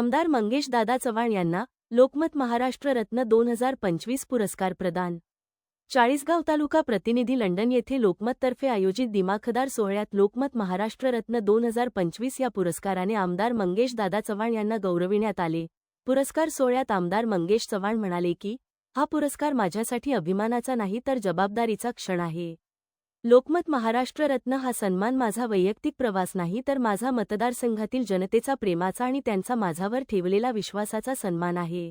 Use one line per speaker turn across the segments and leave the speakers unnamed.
आमदार मंगेश दादा चव्हाण यांना लोकमत महाराष्ट्र रत्न दोन हजार पंचवीस पुरस्कार प्रदान. चाळीसगाव तालुका प्रतिनिधी लंडन येथे लोकमततर्फे आयोजित दिमाखदार सोहळ्यात लोकमत महाराष्ट्र रत्न दोन हजार पंचवीस या पुरस्काराने आमदार मंगेश दादा चव्हाण यांना गौरविण्यात आले. पुरस्कार सोहळ्यात आमदार मंगेश चव्हाण म्हणाले की हा पुरस्कार माझ्यासाठी अभिमानाचा नाही तर जबाबदारीचा क्षण आहे. लोकमत महाराष्ट्र रत्न हा सन्मान माझा वैयक्तिक प्रवास नाही तर माझा मतदारसंघातील जनतेचा प्रेमाचा आणि त्यांचा माझ्यावर ठेवलेला विश्वासाचा सन्मान आहे.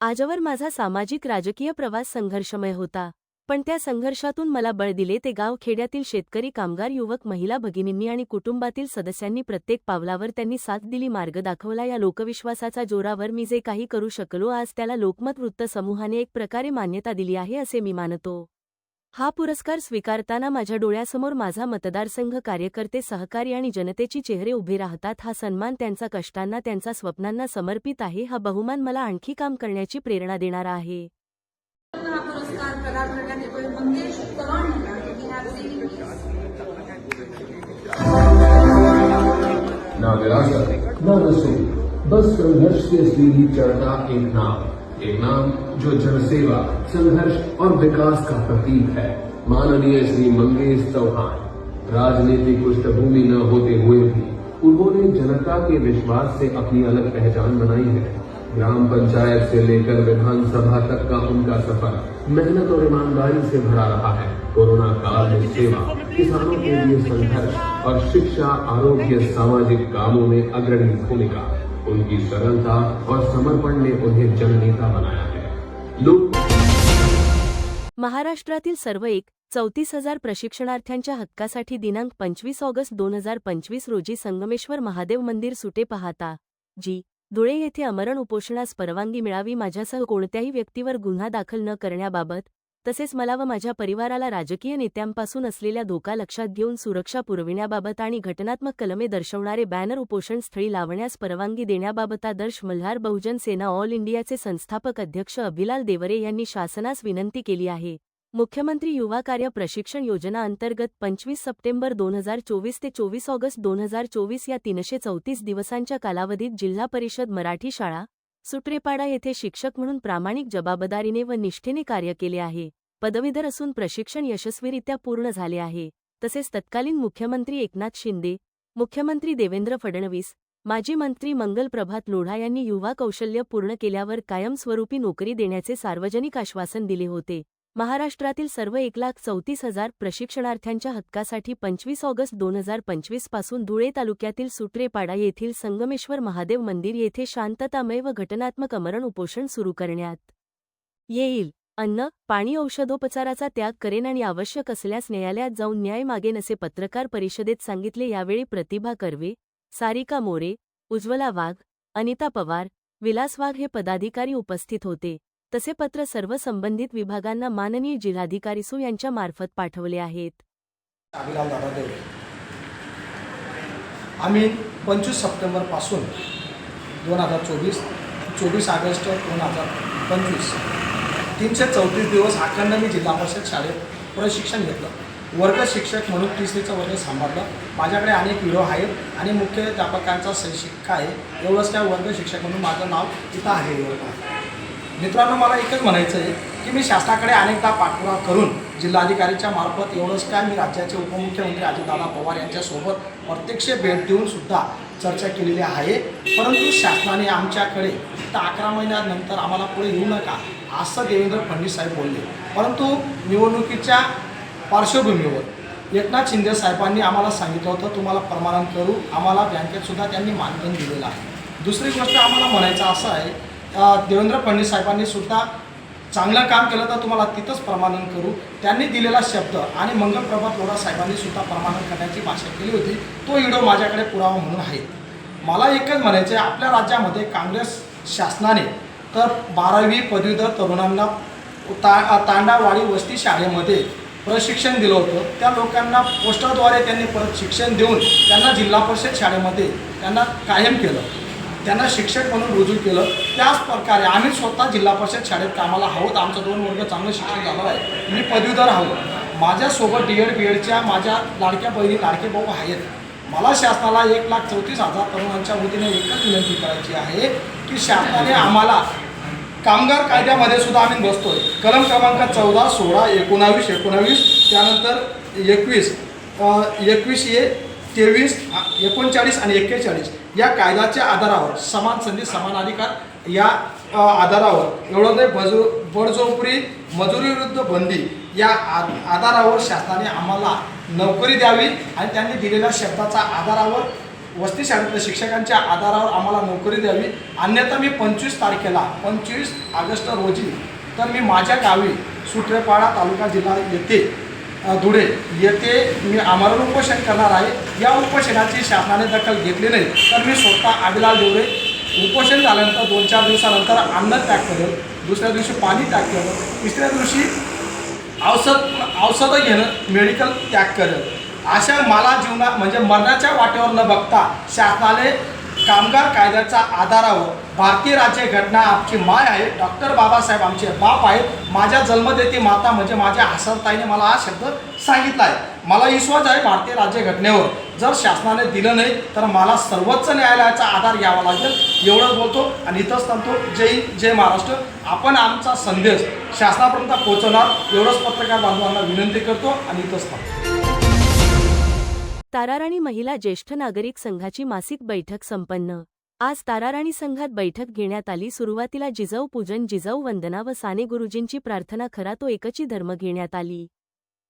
आजवर माझा सामाजिक राजकीय प्रवास संघर्षमय होता पण त्या संघर्षातून मला बळ दिले ते गाव खेड्यातील शेतकरी कामगार युवक महिला भगिनींनी आणि कुटुंबातील सदस्यांनी प्रत्येक पावलावर त्यांनी साथ दिली मार्ग दाखवला या लोकविश्वासाच्या जोरावर मी जे काही करू शकलो आज त्याला लोकमत वृत्तसमूहाने एक प्रकारे मान्यता दिली आहे असे मी मानतो. हा पुरस्कार स्वीकारताना माझ्या डोळ्यासमोर माझा मतदारसंघ कार्यकर्ते सहकारी आणि जनतेची चेहरे उभे राहतात हा सन्मान त्यांचा कष्टांना त्यांचा स्वप्नांना समर्पित आहे हा बहुमान मला आणखी काम करण्याची प्रेरणा देणारा आहे.
हा पुरस्कार प्रदान करण्यात येतोय. मंगेश चव्हाण
बस संघर्ष चढ़ता एक नाम. एक नाम जो जनसेवा, संघर्ष और विकास का प्रतीक है। माननीय श्री मंगेश चौहान, राजनीतिक पृष्ठभूमि न होते हुए भी उन्होंने जनता के विश्वास से अपनी अलग पहचान बनाई है। ग्राम पंचायत से लेकर विधानसभा तक का उनका सफ़र मेहनत और ईमानदारी से भरा रहा है। कोरोना काल में सेवा, किसानों के लिए संघर्ष और शिक्षा, आरोग्य, सामाजिक कामों में अग्रणी भूमिका। उनकी सरलता और समर्पण ने उन्हें जननेता बनाया है।
महाराष्ट्रातील सर्व एक चौतीस हजार प्रशिक्षणार्थ्यांच्या हक्कासाठी दिनांक पंचवीस ऑगस्ट दोन हजार पंचवीस रोजी संगमेश्वर महादेव मंदिर सुटे पाहता जी धुळे येथे अमरण उपोषणास परवानगी मिळावी माझ्यासह कोणत्याही व्यक्तीवर गुन्हा दाखल न करण्याबाबत तसेच मला व माझ्या परिवाराला राजकीय नेत्यांपासून असलेल्या धोका लक्षात घेऊन सुरक्षा पुरविण्याबाबत आणि घटनात्मक कलमे दर्शवणारे बॅनर उपोषण स्थळी लावण्यास परवानगी देण्याबाबत आदर्श मल्हार बहुजन सेना ऑल इंडियाचे संस्थापक अध्यक्ष अभिलाल देवरे यांनी शासनास विनंती केली आहे. मुख्यमंत्री युवा कार्य प्रशिक्षण योजना अंतर्गत पंचवीस सप्टेंबर दोन हजार चोवीस ते चोवीस ऑगस्ट दोन हजार चोवीस या तीनशे चौतीस दिवसांच्या कालावधीत जिल्हा परिषद मराठी शाळा सुट्रेपाडा येथे शिक्षक म्हणून प्रामाणिक जबाबदारीने व निष्ठेने कार्य केले आहे. पदवीधर असून प्रशिक्षण यशस्वीरित्या पूर्ण झाले आहे. तसेच तत्कालीन मुख्यमंत्री एकनाथ शिंदे मुख्यमंत्री देवेंद्र फडणवीस माजी मंत्री मंगल प्रभात लोढा यांनी युवा कौशल्य पूर्ण केल्यावर कायमस्वरूपी नोकरी देण्याचे सार्वजनिक आश्वासन दिले होते. महाराष्ट्रातील सर्व एक लाख चौतीस हजार प्रशिक्षणार्थ्यांच्या हक्कासाठी पंचवीस ऑगस्ट दोन हजार पंचवीसपासून धुळे तालुक्यातील सुट्रेपाडा येथील संगमेश्वर महादेव मंदिर येथे शांततामय व घटनात्मक अमरण उपोषण सुरू करण्यात येईल. अन्न पाणी औषधोपचाराचा त्याग करेन आणि आवश्यक असल्यास न्यायालयात जाऊन न्याय मागेन असे पत्रकार परिषदेत सांगितले यावेळी प्रतिभा कर्वे सारिका मोरे उज्ज्वला वाघ अनिता पवार विलास वाघ हे पदाधिकारी उपस्थित होते. तसे पत्र सर्व संबंधित विभागांना माननीय जिल्हाधिकारी सु यांच्या मार्फत पाठवले आहेत.
आम्ही पंचवीस सप्टेंबरपासून दोन हजार चोवीस चोवीस ऑगस्ट दोन हजार पंचवीस तीनशे चौतीस दिवस अखंड मी जिल्हा परिषद शाळेत प्रशिक्षण घेतलं. वर्ग शिक्षक म्हणून तिसरीचं वर्ग सांभाळलं. माझ्याकडे अनेक व्हिडिओ आहेत आणि मुख्याध्यापकांचा शिक्का आहे? एवढंच त्या वर्ग शिक्षक म्हणून माझं नाव तिथं आहे. मित्रांनो मला एकच म्हणायचं आहे की मी शासनाकडे अनेकदा पाठपुरावा करून जिल्हाधिकारीच्या मार्फत एवढंच काय मी राज्याचे उपमुख्यमंत्री अजितदादा पवार यांच्यासोबत प्रत्यक्ष भेट देऊन सुद्धा चर्चा केलेली आहे. परंतु शासनाने आमच्याकडे फक्त अकरा महिन्यानंतर आम्हाला पुढे येऊ नका असं देवेंद्र फडणवीस साहेब बोलले. परंतु निवडणुकीच्या पार्श्वभूमीवर एकनाथ शिंदे साहेबांनी आम्हाला सांगितलं होतं तुम्हाला प्रमाणन करू. आम्हाला बँकेतसुद्धा त्यांनी मानधन दिलेलं आहे. दुसरी गोष्ट आम्हाला म्हणायचं असं आहे देवेंद्र फडणवीस साहेबांनी सुद्धा चांगलं काम केलं तर तुम्हाला तिथंच प्रमाणन करू. त्यांनी दिलेला शब्द आणि मंगल प्रभात लोढा साहेबांनी सुद्धा प्रमाणन करण्याची भाषा केली होती. तो व्हिडिओ माझ्याकडे पुरावा म्हणून आहे. मला एकच म्हणायचं आहे आपल्या राज्यामध्ये काँग्रेस शासनाने तर बारावी पदवीधर तरुणांना ता तांडावाडी वस्ती शाळेमध्ये प्रशिक्षण दिलं होतं. त्या लोकांना पोस्टरद्वारे त्यांनी परत शिक्षण देऊन त्यांना जिल्हा परिषद शाळेमध्ये त्यांना कायम केलं. त्यांना शिक्षक म्हणून रुजू केलं त्याच प्रकारे आम्ही स्वतः जिल्हा परिषद शाळेत कामाला आहोत. आमचं दोन वर्ग चांगलं शिक्षण झालं आहे. मी पदवीधर आहोत. माझ्यासोबत डी एड बी एडच्या माझ्या लाडक्या बहिणी लाडके भाऊ आहेत. मला शासनाला एक लाख चौतीस हजार तरुणांच्या वतीने एकच विनंती करायची आहे की शासनाने आम्हाला कामगार कायद्यामध्ये सुद्धा आम्ही बसतोय. कलम क्रमांक चौदा सोळा एकोणावीस एकोणावीस त्यानंतर एकवीस एकवीस ए तेवीस एकोणचाळीस आणि एक्केचाळीस या कायद्याच्या आधारावर समान संधी समान अधिकार या आधारावर एवढं नाही बजू बडजोपरी मजुरीविरुद्ध बंदी या आधारावर शासनाने आम्हाला नोकरी द्यावी आणि त्यांनी दिलेल्या शब्दाच्या आधारावर वस्ती शाळेतल्या शिक्षकांच्या आधारावर आम्हाला नोकरी द्यावी. अन्यथा मी पंचवीस तारखेला पंचवीस ऑगस्ट रोजी तर मी माझ्या गावी सुट्रेपाडा तालुका जिल्हा येथे धुळे येथे मी आमरण उपोषण करणार आहे. या उपोषणाची शासनाने दखल घेतली नाही. तर मी स्वतः आदिलाल देवरे उपोषण झाल्यानंतर दोन चार दिवसानंतर अन्न त्याग करेल दुसऱ्या दिवशी पाणी त्याग करेल तिसऱ्या दिवशी औषध औषधं घेणं मेडिकल त्याग करेल अशा मला जीवना म्हणजे मरणाच्या वाटेवर न बघता शासनाने कामगार कायद्याच्या आधारावर भारतीय राज्य घटना आमची माय आहे. डॉक्टर बाबासाहेब आमचे बाप आहेत. माझ्या जन्मदेती माता म्हणजे माझ्या हसरताईने मला हा शब्द सांगितला आहे. मला विश्वास आहे भारतीय राज्य घटनेवर. जर शासनाने दिलं नाही तर मला सर्वोच्च न्यायालयाचा आधार घ्यावा लागेल. एवढंच बोलतो आणि इथंच थांबतो. जय जय महाराष्ट्र. आपण आमचा संदेश शासनापर्यंत पोहोचवणार. एवढंच पत्रकार बांधवांना विनंती करतो आणि इथंच थांबतो.
ताराराणी महिला ज्येष्ठ नागरिक संघाची मासिक बैठक संपन्न. आज ताराराणी संघात बैठक घेण्यात आली. सुरुवातीला जिजाऊ पूजन जिजाऊ वंदना व साने गुरुजींची प्रार्थना खरा तो एकची धर्म घेण्यात आली.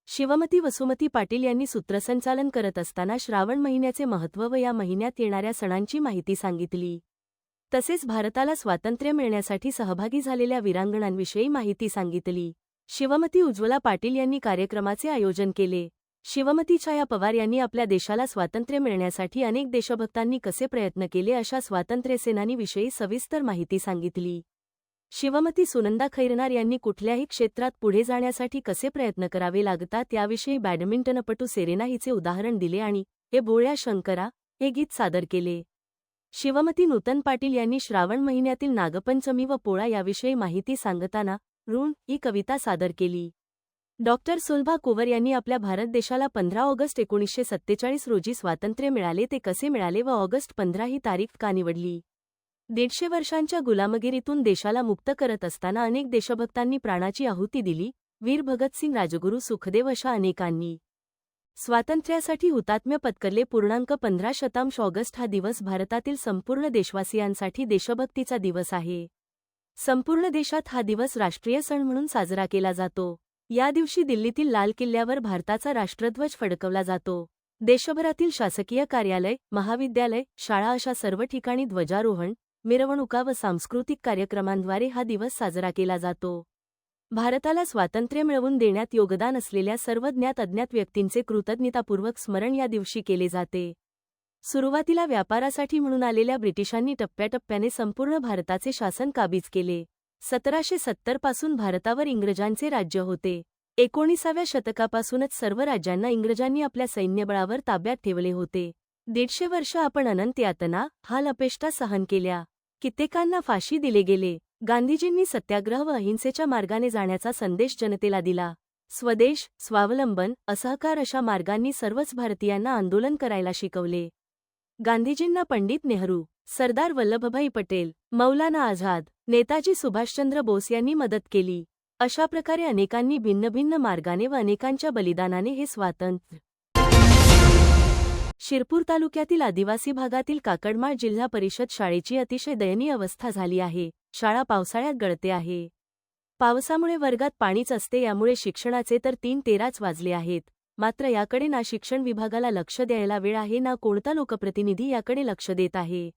शिवमती वसुमती पाटील यांनी सूत्रसंचालन करत असताना श्रावण महिन्याचे महत्त्व व या महिन्यात येणाऱ्या सणांची माहिती सांगितली. तसेच भारताला स्वातंत्र्य मिळण्यासाठी सहभागी झालेल्या वीरांगणांविषयी माहिती सांगितली. शिवमती उज्ज्वला पाटील यांनी कार्यक्रमाचे आयोजन केले. शिवमतीच्या या पवार यांनी आपल्या देशाला स्वातंत्र्य मिळण्यासाठी अनेक देशभक्तांनी कसे प्रयत्न केले अशा स्वातंत्र्यसेनानीविषयी सविस्तर माहिती सांगितली. शिवमती सुनंदा खैरनार यांनी कुठल्याही क्षेत्रात पुढे जाण्यासाठी कसे प्रयत्न करावे लागतात याविषयी बॅडमिंटनपटू सेरेना हिचे उदाहरण दिले आणि हे भोळ्या शंकरा हे गीत सादर केले. शिवमती नूतन पाटील यांनी श्रावण महिन्यातील नागपंचमी व पोळा याविषयी माहिती सांगताना ऋण ही कविता सादर केली. डॉक्टर सुलभा कुवर यांनी आपल्या भारत देशाला पंधरा ऑगस्ट एकोणीसशे सत्तेचाळीस रोजी स्वातंत्र्य मिळाले ते कसे मिळाले व ऑगस्ट पंधरा ही तारीख का निवडली? दीडशे वर्षांच्या गुलामगिरीतून देशाला मुक्त करत असताना अनेक देशभक्तांनी प्राणाची आहुती दिली वीर भगतसिंग राजगुरू सुखदेव अशा अनेकांनी. स्वातंत्र्यासाठी हुतात्म्य पत्करले पूर्णांक पंधरा शतांश ऑगस्ट हा दिवस भारतातील संपूर्ण देशवासियांसाठी देशभक्तीचा दिवस आहे. संपूर्ण देशात हा दिवस राष्ट्रीय सण म्हणून साजरा केला जातो. या दिवशी दिल्लीतील लाल किल्ल्यावर भारताचा राष्ट्रध्वज फडकवला जातो. देशभरातील शासकीय कार्यालय महाविद्यालय शाळा अशा सर्व ठिकाणी ध्वजारोहण मिरवणुका व सांस्कृतिक कार्यक्रमांद्वारे हा दिवस साजरा केला जातो. भारताला स्वातंत्र्य मिळवून देण्यात योगदान असलेल्या सर्व ज्ञात अज्ञात व्यक्तींचे कृतज्ञतापूर्वक स्मरण या दिवशी केले जाते. सुरुवातीला व्यापारासाठी म्हणून आलेल्या ब्रिटिशांनी टप्प्याटप्प्याने संपूर्ण भारताचे शासन काबीज केले. सतराशे सत्तरपासून भारतावर इंग्रजांचे राज्य होते. एकोणीसाव्या शतकापासूनच सर्व राज्यांना इंग्रजांनी आपल्या सैन्यबळावर ताब्यात ठेवले होते. दीडशे वर्ष आपण अनंत यातना हाल अपेष्टा सहन केल्या. कित्येकांना फाशी दिले गेले. गांधीजींनी सत्याग्रह व अहिंसेच्या मार्गाने जाण्याचा संदेश जनतेला दिला. स्वदेश स्वावलंबन असहकार अशा मार्गांनी सर्वच भारतीयांना आंदोलन करायला शिकवले. गांधीजींना पंडित नेहरू सरदार वल्लभभाई पटेल मौलाना आझाद नेताजी सुभाषचंद्र बोस यांनी मदत केली. अशा प्रकारे अनेकांनी भिन्न भिन्न मार्गाने व अनेकांच्या बलिदानाने हे स्वातंत्र्य शिरपूर तालुक्यातील आदिवासी भागातील काकडमाळ जिल्हा परिषद शाळेची अतिशय दयनीय अवस्था झाली आहे. शाळा पावसाळ्यात गळते आहे. पावसामुळे वर्गात पाणीच असते यामुळे शिक्षणाचे तर तीन तेराच वाजले आहेत. मात्र याकडे ना शिक्षण विभागाला लक्ष द्यायला वेळ आहे ना कोणता लोकप्रतिनिधी याकडे लक्ष देत आहे.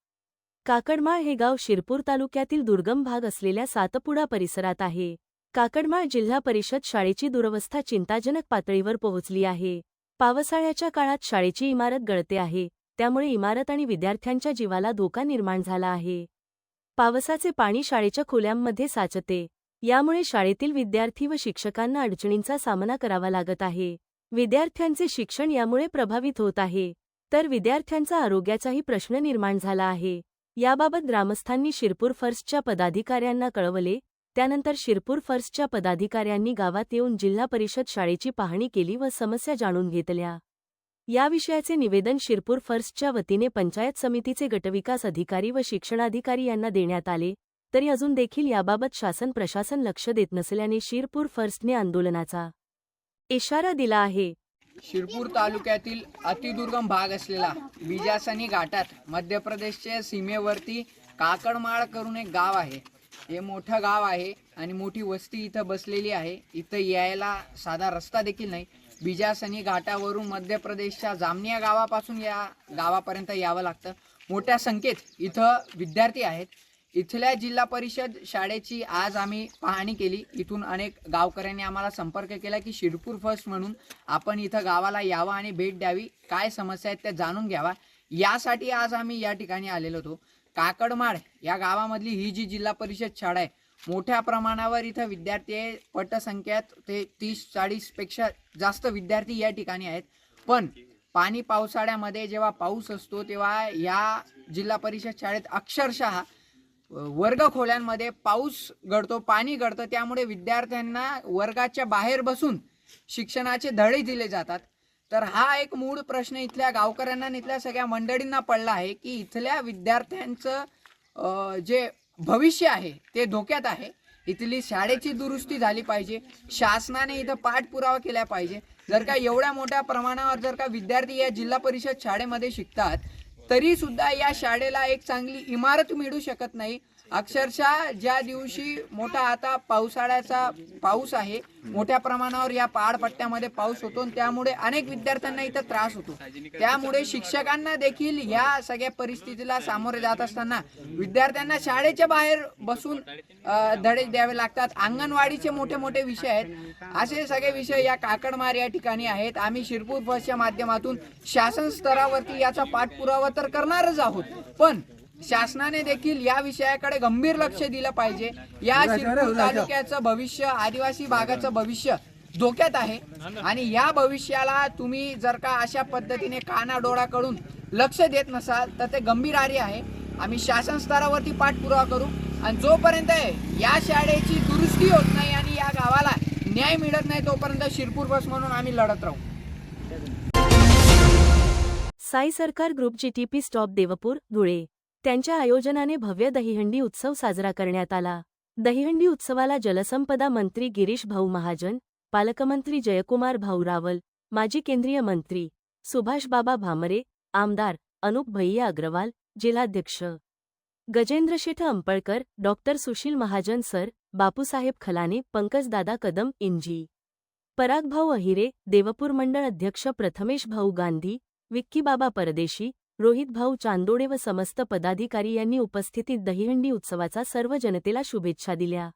काकडमाळ हे गाव शिरपूर तालुक्यातील दुर्गम भाग असलेल्या सातपुडा परिसरात आहे. काकडमाळ जिल्हा परिषद शाळेची दुरवस्था चिंताजनक पातळीवर पोहोचली आहे. पावसाळ्याच्या काळात शाळेची इमारत गळते आहे त्यामुळे इमारत आणि विद्यार्थ्यांच्या जीवाला धोका निर्माण झाला आहे. पावसाचे पाणी शाळेच्या खोल्यांमध्ये साचते यामुळे शाळेतील विद्यार्थी व शिक्षकांना अडचणींचा सामना करावा लागत आहे. विद्यार्थ्यांचे शिक्षण यामुळे प्रभावित होत आहे तर विद्यार्थ्यांचा आरोग्याचाही प्रश्न निर्माण झाला आहे. याबाबत ग्रामस्थांनी शिरपूर फर्स्टच्या पदाधिकाऱ्यांना कळवले त्यानंतर शिरपूर फर्स्टच्या पदाधिकाऱ्यांनी गावात येऊन जिल्हा परिषद शाळेची पाहणी केली व समस्या जाणून घेतल्या. या विषयाचे निवेदन शिरपूर फर्स्टच्या वतीने पंचायत समितीचे गटविकास अधिकारी व शिक्षणाधिकारी यांना देण्यात आले तरी अजून देखील याबाबत शासन प्रशासन लक्ष देत नसल्याने शिरपूर फर्स्टने आंदोलनाचा इशारा दिला आहे.
शिरपूर तालुक्यातील अतिदुर्गम भाग असलेला बिजासनी घाटात मध्य प्रदेशच्या सीमेवरती काकडमाळ करून एक गाव आहे. हे मोठं गाव आहे आणि मोठी वस्ती इथं बसलेली आहे. इथं यायला साधा रस्ता देखील नाही. बिजासनी घाटावरून मध्य प्रदेशच्या जामनिया गावापासून या गावापर्यंत यावं लागतं. मोठ्या संख्येत इथं विद्यार्थी आहेत. इथल्या जिल्हा परिषद शाळेची आज आम्ही पाहणी केली. इथून अनेक गावकऱ्यांनी आम्हाला संपर्क केला की शिरपूर फर्स्ट म्हणून आपण इथं गावाला यावा आणि भेट द्यावी. काय समस्या आहेत त्या जाणून घ्यावा. यासाठी आज आम्ही या ठिकाणी आलेलो होतो. काकडमाड या गावामधली ही जी जिल्हा परिषद शाळा आहे मोठ्या प्रमाणावर इथं विद्यार्थी आहे. पटसंख्यात ते तीस चाळीसपेक्षा जास्त विद्यार्थी या ठिकाणी आहेत. पण पाणी पावसाळ्यामध्ये जेव्हा पाऊस असतो तेव्हा या जिल्हा परिषद शाळेत अक्षरशः वर्ग खोल्यांमध्ये पाऊस घडतो पाणी घडतं त्यामुळे विद्यार्थ्यांना वर्गाच्या बाहेर बसून शिक्षणाचे धडे दिले जातात. तर हा एक मूळ प्रश्न इथल्या गावकऱ्यांना इथल्या सगळ्या मंडळींना पडला आहे की इथल्या विद्यार्थ्यांचं जे भविष्य आहे ते धोक्यात आहे. इथली शाळेची दुरुस्ती झाली पाहिजे शासनाने इथं पाठपुरावा केला पाहिजे. जर का एवढ्या मोठ्या प्रमाणावर जर का विद्यार्थी या जिल्हा परिषद शाळेमध्ये शिकतात तरी सुद्धा या शाळेला एक चांगली इमारत मिळू शकत नाही. अक्षरशः ज्या दिवशी मोठा आता पावसाळ्याचा पाऊस आहे मोठ्या प्रमाणावर या पहाडपट्ट्यामध्ये पाऊस होतो आणि त्यामुळे अनेक विद्यार्थ्यांना इथं त्रास होतो. त्यामुळे शिक्षकांना देखील या सगळ्या परिस्थितीला सामोरे जात असताना विद्यार्थ्यांना शाळेच्या बाहेर बसून धडे द्यावे लागतात. अंगणवाडीचे मोठे मोठे विषय आहेत. असे सगळे विषय या काकडमार या ठिकाणी आहेत. आम्ही शिरपूर बसच्या माध्यमातून शासन स्तरावरती याचा पाठपुरावा तर करणारच आहोत. पण शासनाने देखील या विषयाकडे गंभीर लक्ष दिलं पाहिजे. या शिरपूर तालुक्याचं भविष्य आदिवासी भागाचं भविष्य धोक्यात आहे. आणि या भविष्याला तुम्ही जर का अशा पद्धतीने कानाडोळा करून लक्ष देत नसाल तर ते गंभीर आहे. आम्ही शासन स्तरावरती पाठपुरावा करू. आणि जोपर्यंत या शाळेची दुरुस्ती होत नाही आणि या गावाला न्याय मिळत नाही तोपर्यंत शिरपूर बस म्हणून आम्ही लढत राहू.
Sai Sarkar group GTP stop Deopur Dhule. त्यांच्या आयोजनाने भव्य दहीहंडी उत्सव साजरा करण्यात आला. दहीहंडी उत्सवाला जलसंपदा मंत्री गिरीश भाऊ महाजन पालकमंत्री जयकुमार भाऊ रावल माजी केंद्रीय मंत्री सुभाषबाबा भामरे आमदार अनुप भैया अग्रवाल जिल्हाध्यक्ष गजेंद्र शेठ अंपळकर डॉक्टर सुशील महाजन सर बापूसाहेब खलाने पंकजदादा कदम इंजी परागभाऊ अहिरे देवपूर मंडळ अध्यक्ष प्रथमेश भाऊ गांधी विक्कीबाबा परदेशी रोहित भाऊ चांदोडे व समस्त पदाधिकारी यांनी उपस्थितीत दहिहंडी उत्सवाचा सर्व जनतेला शुभेच्छा दिल्या.